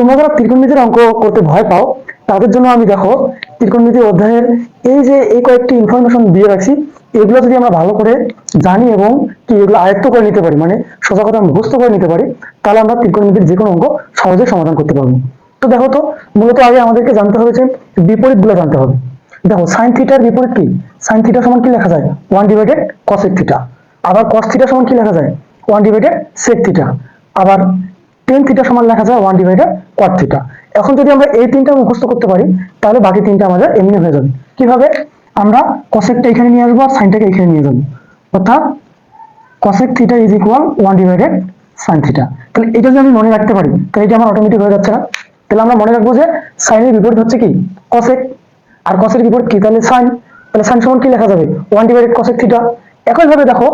তোমরা যারা ত্রিকোণমিতির অঙ্ক করতে ভয় পাও, তাদের জন্য আমি দেখো ত্রিকোণমিতি অধ্যায়ের এই যে এই কয়েকটি ইনফরমেশন দিয়ে রাখছি, এগুলো যদি আমরা ভালো করে জানি এবং কি এগুলো আয়ত্ত করে নিতে পারি মানে সোজা কথা মুখস্থ করে নিতে পারি, তাহলে আমরা ত্রিকোণমিতির যে কোনো অঙ্ক সহজে সমাধান করতে পারব। তো দেখো তো, মূলত আগে আমাদেরকে জানতে হবে যে বিপরীতগুলো জানতে হবে। দেখো সাইন থিটার বিপরীত কি? সাইন থিটা সমান কি লেখা যায়? ওয়ান ডিভাইডেড কসেক থিটা আবার কস থিটা সমান কি লেখা যায়? ওয়ান ডিভাইডেড সেক থিটা আবার টেন থিটা সমান লেখা যায় ওয়ান ডিভাইডেড কোয়াট থিটা এখন যদি আমরা এই তিনটা মুখস্থ করতে পারি, তাহলে বাকি তিনটা আমাদের এমনি হয়ে যাবে। কীভাবে? আমরা কসেকটা এখানে নিয়ে আসব আর সাইনটাকে এখানে নিয়ে যাব। অর্থাৎ cosec theta is equal one divided sine theta তাহলে এটা যদি আমি মনে রাখতে পারি, তাহলে এটা আমার অটোমেটিক হয়ে যাচ্ছে না। তাহলে আমরা মনে রাখব যে সাইনের বিপরীত হচ্ছে কি? কসেক আর কসের বিপরীত কি? তাহলে সাইন তাহলে সাইন সমান কি লেখা যাবে? ওয়ান ডিভাইডেড কসেক থিটা একইভাবে দেখো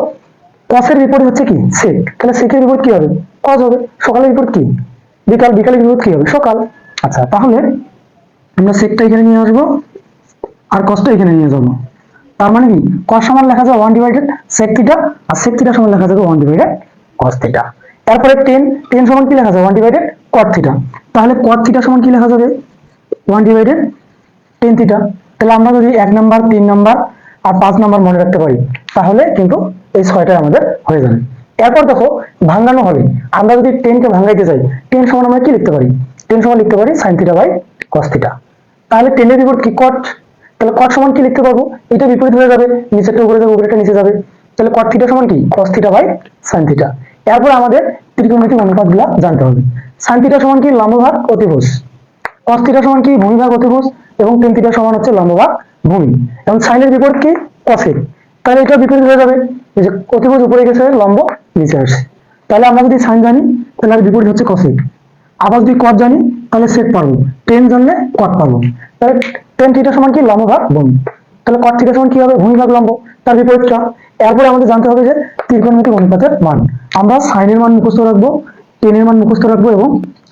কসের বিপরীত হচ্ছে কি? সেক তাহলে সেকের বিপরীত কি হবে? কস হবে। সকালের বিপরীত কি? বিকাল, বিকালের বিপরীত কি হবে? সকাল। আচ্ছা তাহলে আমরা সেকটা এখানে নিয়ে আসব আর কসটা এখানে নিয়ে যাব। তার মানে কি? কস সমান লেখা যাবে ওয়ান ডিভাইডেড সেক থিটা আর সেক থিটা সমান লেখা যাবে ওয়ান ডিভাইডেড কস থিটা তারপরে টেন টেন সমান কি লেখা যাবে? ওয়ান ডিভাইডেড কট থিটা তাহলে কট থিটা সমান কি লেখা যাবে? ওয়ান ডিভাইডেড টেন থিটা তাহলে আমরা যদি এক নাম্বার তিন নাম্বার আর পাঁচ নাম্বার মনে রাখতে পারি। তাহলে কিন্তু এই ছয়টাই আমাদের হয়ে যাবে। এরপর দেখো ভাঙানো হবে। আমরা যদি টেনকে ভাঙাইতে চাই টেন সমান আমরা কি লিখতে পারি? টেন সমান লিখতে পারি sine theta by cos theta তাহলে টেনের বিপরীত কি? কট তাহলে কট সমান কি লিখতে পারব? এটা বিপরীত হয়ে যাবে, নিচেরটা উপরে যাবে উপরেটা নিচে যাবে। তাহলে কট থিটা সমান কি? Cos theta by sine theta এরপর আমাদের ত্রিকোণমিতিক অনুপাতগুলো জানতে হবে। সাইন থিটা সমান কি? লম্বভাগ অতিভুজ। cos থিটা সমান কি? ভূমিভাগ অতিভুজ। এবং টেন থিটা সমান হচ্ছে লম্বভাগ ভূমি। এবং সাইনের বিপরীত কি? কসের তাহলে এটা বিপরীত হয়ে যাবে। এই যে অতিভুজ উপরে গেছে, লম্ব, নিচে আসে তাহলে আমরা যদি সাইন জানি, তাহলে আর বিপরীত হচ্ছে কসেক আবার যদি কট জানি, তাহলে সেক পারব। টেন জানলে কট পারব। তাহলে টেন থিটা সমান কি? লম্বভাগ ভূমি। তাহলে কট থিটা সমান কি হবে? ভূমিভাগ লম্ব। তার বিপরীতটা। এরপরে আমাদের জানতে হবে যে ত্রিকোণমিতিক অনুপাতের মান। আমরা সাইনের মান মুখস্থ রাখব। টেনের মান মুখস্থ রাখব এবং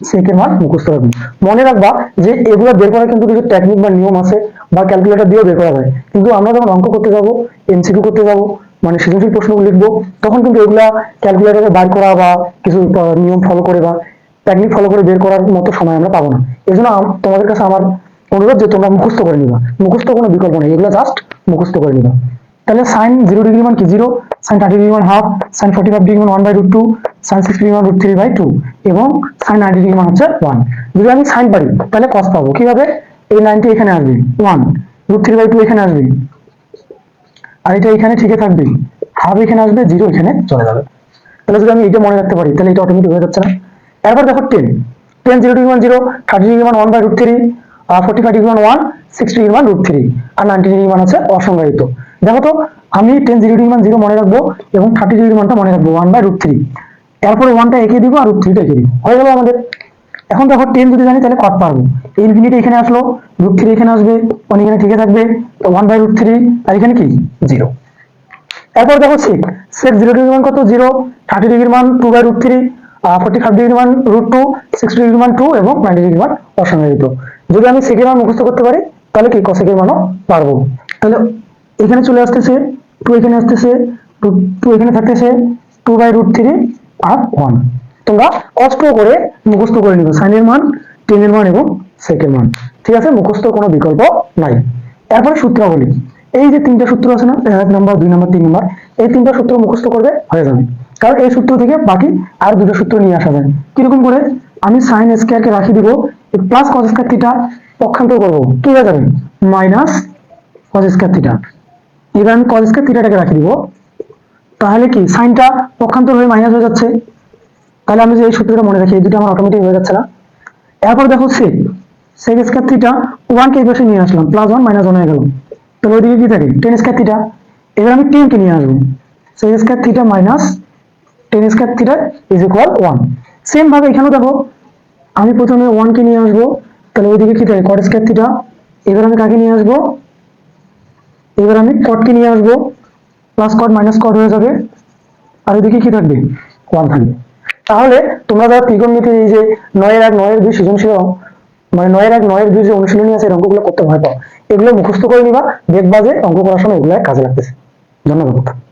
সেকের মান মুখস্থ রাখব। মনে রাখবা যে এগুলো বের করার কিন্তু কিছু টেকনিক বা নিয়ম আছে বা ক্যালকুলেটর দিয়েও বের করা যায়। কিন্তু আমরা যখন অঙ্ক করতে যাব এমসিকিউ করতে যাব মানে সৃজনশীল প্রশ্নগুলো লিখব, তখন কিন্তু এগুলা ক্যালকুলেটরে বার করা বা কিছু নিয়ম ফলো করে বা টেকনিক ফলো করে বের করার মতো সময় আমরা পাবো না। এই জন্য তোমাদের কাছে আমার অনুরোধ যে তোমরা মুখস্থ করে নিবা। মুখস্থ কোনো বিকল্প নেই, এগুলো জাস্ট মুখস্থ করে নিবা। তাহলে সাইন জিরো ডিগ্রি মান কি জিরো সাইন থার্টি ডিগ্রি মান half sine forty five degree মান one by root two sine six degree মান রুট থ্রি বাই টু এবং সাইন নাইনটি ডিগ্রি মান হচ্ছে ওয়ান যদি আমি সাইন পারি তাহলে কস পাবো কীভাবে এই নাইনটি এখানে আসবে one root three by two এখানে আসবে আর এটা এখানে ঠিকই থাকবে হাফ এখানে আসবে জিরো এখানে চলে যাবে তাহলে যদি আমি এটা মনে রাখতে পারি তাহলে এটা অটোমেটিক হয়ে যাচ্ছে না এরপর দেখো টেন টেন জিরো ডিগ্রি মান জিরো থার্টি ডিগ্রি মান one by root three forty five degree মান ওয়ান সিক্সটি ডিগ্রি মান রুট থ্রি আর নাইনটি ডিগ্রি মান হচ্ছে অসংজ্ঞায়িত দেখো তো, আমি টেন জিরো ডিগ্রি মান জিরো মনে রাখব এবং থার্টি ডিগ্রি মানটা মনে রাখব ওয়ান বাই রুট থ্রি এরপরে ওয়ানটা এঁকে দিব আর রুট থ্রিটা এঁকে দিব। হয়ে গেল আমাদের। এখন দেখো টেন যদি জানি তাহলে কট পারব। ইনফিনিটি এখানে আসলো রুট থ্রি এখানে আসবে ওয়ান এখানে ঠিকই থাকবে, তো ওয়ান বাই রুট থ্রি আর এখানে কি? জিরো এরপর দেখো সেক সেক জিরো ডিগ্রি মান কত? জিরো থার্টি ডিগ্রি মান two by root three forty five degree মান রুট টু সিক্সটি ডিগ্রি মান টু এবং নাইনটি ডিগ্রি মান অসংজ্ঞায়িত যদি আমি সেকের মান মুখস্থ করতে পারি, তাহলে কি? কসেকের মানও পারব। তাহলে এখানে চলে আসতেছে টু এখানে আসতেছে টু এখানে থাকতেছে টু বাই রুট থ্রি আর ওয়ান তোমরা কষ্ট করে মুখস্থ করে নিবে সাইনের মান টেনের মান এবং সেকের মান। ঠিক আছে? মুখস্থ কোনো বিকল্প নাই। এরপরে সূত্রাবলী। এই যে তিনটা সূত্র আছে না, এক নম্বর, দুই নম্বর, তিন নম্বর, এই তিনটা সূত্র মুখস্থ করবে হয়ে যাবে। কারণ এই সূত্র থেকে বাকি আর দুটো সূত্র নিয়ে আসা যায় কীরকম করে? আমি সাইন স্কোয়ারকে রাখি দিব প্লাস কস স্কোয়ার থিটা পক্ষান্তর করব। কি হয়ে যাবে? মাইনাস কস স্কোয়ার থিটা এবার আমি স্কোয়ার থিটাটাকে রাখি দিব। তাহলে কি? সাইনটা পক্ষান্তর হয়ে মাইনাস হয়ে যাচ্ছে। তাহলে আমি যে এই সূত্রটা মনে রাখি, এই দুটো আমার অটোমেটিক হয়ে যাচ্ছে না। এরপর দেখো সেক সেক স্কোয়ার থিটা ওয়ানকে এই পাশে নিয়ে আসলাম প্লাস ওয়ান মাইনাস ওয়ান হয়ে গেল। তাহলে ওইদিকে কি থাকে? টেন স্কোয়ার থিটা এবার আমি টেনকে নিয়ে আসব। Sec square theta minus ten square theta is equal one same ভাবে এখানেও দেখো, আমি প্রথমে ওয়ানকে নিয়ে আসব। তাহলে ওইদিকে কি থাকে? কট স্কোয়ার থিটা এবার আমি কাকে নিয়ে আসব? এবার আমি কটকে নিয়ে আসব প্লাস কট মাইনাস কট হয়ে যাবে। আর ওইদিকে কি থাকবে? ওয়ান থাকবে। তাহলে তোমরা যারা ত্রিকোণমিতির এই যে নয়ের এক, নয়ের দুই সৃজনশীল মানে নয়ের এক, নয়ের দুই যে অনুশীলনী আছে অঙ্কগুলো করতে ভয় পাও। এগুলো মুখস্থ করে নিবা, দেখবা যে অঙ্ক করার সময় এগুলো কাজে লাগতেছে। ধন্যবাদ।